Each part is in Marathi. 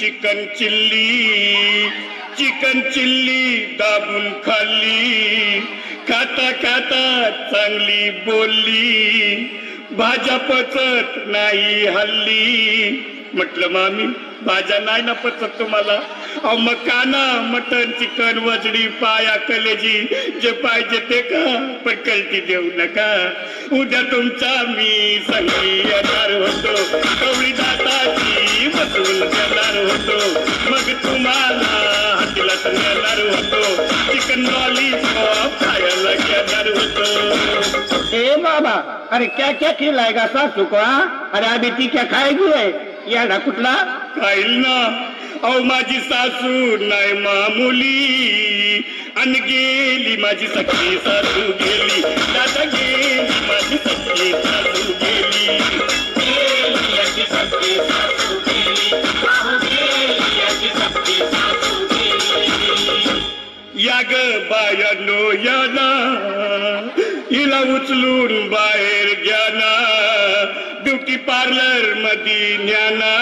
चिकन चिल्ली चिकन चिल्ली दाबून खाल्ली. खाता खाता चांगली बोलली. भाज्या पचत नाही हल्ली. म्हटलं मामी भाज्या नाही ना पचत तुम्हाला? अहो मग काना मटन चिकन वजडी पाया कलेजी जे पाहिजे ते का पण कलती देऊ नका. उद्या तुमचा मी संगी येणार होतो. कवळी दाताची ए, बाबा, अरे क्या क्या खिलाएगा सासू को हाँ? अरे अभी ती क्या है? याडा कुठला खाईल ना। अहो माझी सासू नाही मामुली. अन गेली माझी सखी सासू गेली. दादा गेली माझी सखी सासू याना या ना हिला उचलून बाहेर घ्या ना ब्युटी पार्लर मधी न्याना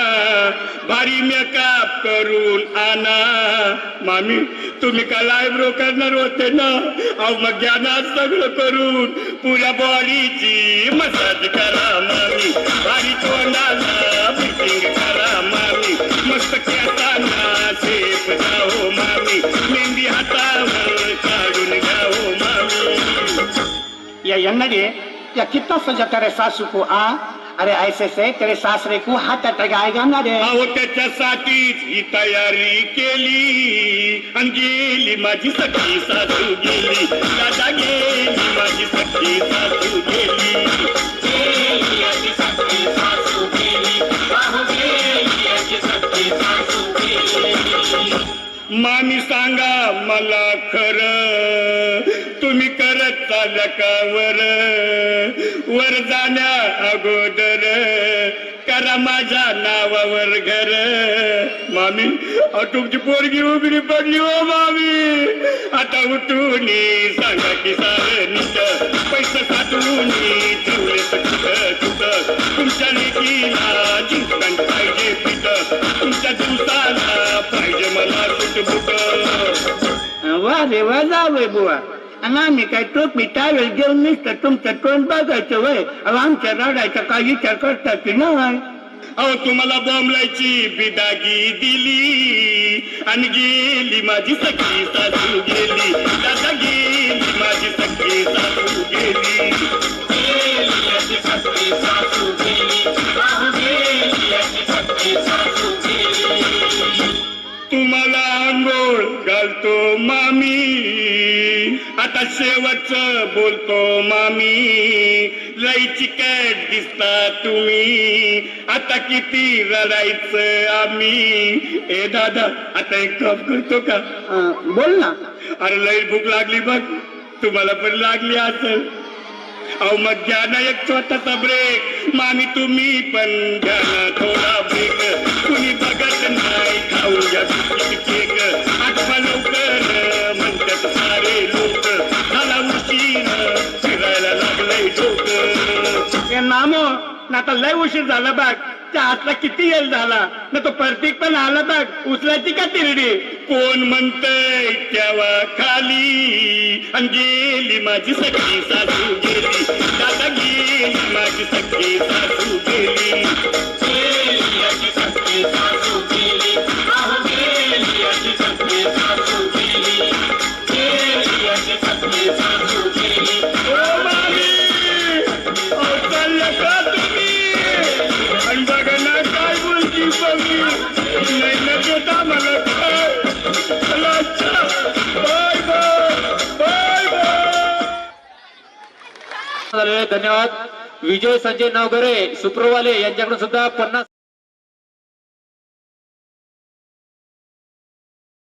भारी मेकअप करून आना मामी तुम्ही का लायब्रो करणार होते ना? अहो मग ज्ञानात सगळं करून पुऱ्या बॉडीची मसाज करा मामी. या यन्नडे या कितना सजा तेरे सासू को आ अरे ऐसे से तेरे सासरे को हाथ अटक आएगा ना रे अहो त्याच्यासाठीच ही तयारी केली आणि गेली माझी सखी सासू गेली दादा गेली माझी सखी सासू गेली मामी सांगा मला खरं चालकावर. वर जाण्या अगोदर. करा माझ्या नावावर घर. मामी तुमची पोरगी उघडी पडली हो मामी. आता उठून सांगा की सारं पैसे साठवून ठेवले तुमच्या लेकीला जिंकण पाहिजे पिठ. तुमच्या दिवसाला पाहिजे मला सुटबुट. वा रे वा जावे बुवा. आम्ही काय टोपी टावेल घेऊन निसतं. तुमचं तोंड बघायचं वय. अहो, आमच्या रडायचा काय विचार करता की नाही? अहो तुम्हाला बॉम्बलायची बिदागी दिली. आणि गेली माझी सखी सासू गेली. दादा गेली माझी सखी सासू गेली. तुम्हाला आंघोळ घालतो मामी. आता शेवटच बोलतो मामी. लई चिकट दिसता तुम्ही. आता किती रडायचं आम्ही. ए दादा आता एक कप करतो का? बोल ना. अरे लई भूक लागली बघ. तुम्हाला पण लागली असेल. अहो मग घ्या ना एक छोटासा ब्रेक मामी तुम्ही पण घ्या ना थोडा ब्रेक कुणी बघत नाही खाऊ. आता लय उशीर झाला बघ. त्या हातला किती येल झाला. ना तो परतीक पण आला बघ. उचलायची का तिरडी? कोण म्हणतय त्यावा खाली? आणि गेली माझी सखी सासू गेली. दादा गेली माझी सखी सासू गेली. धन्यवाद. विजय संजय नवगरे सुप्रवाले यांच्याकडून सुद्धा पन्नास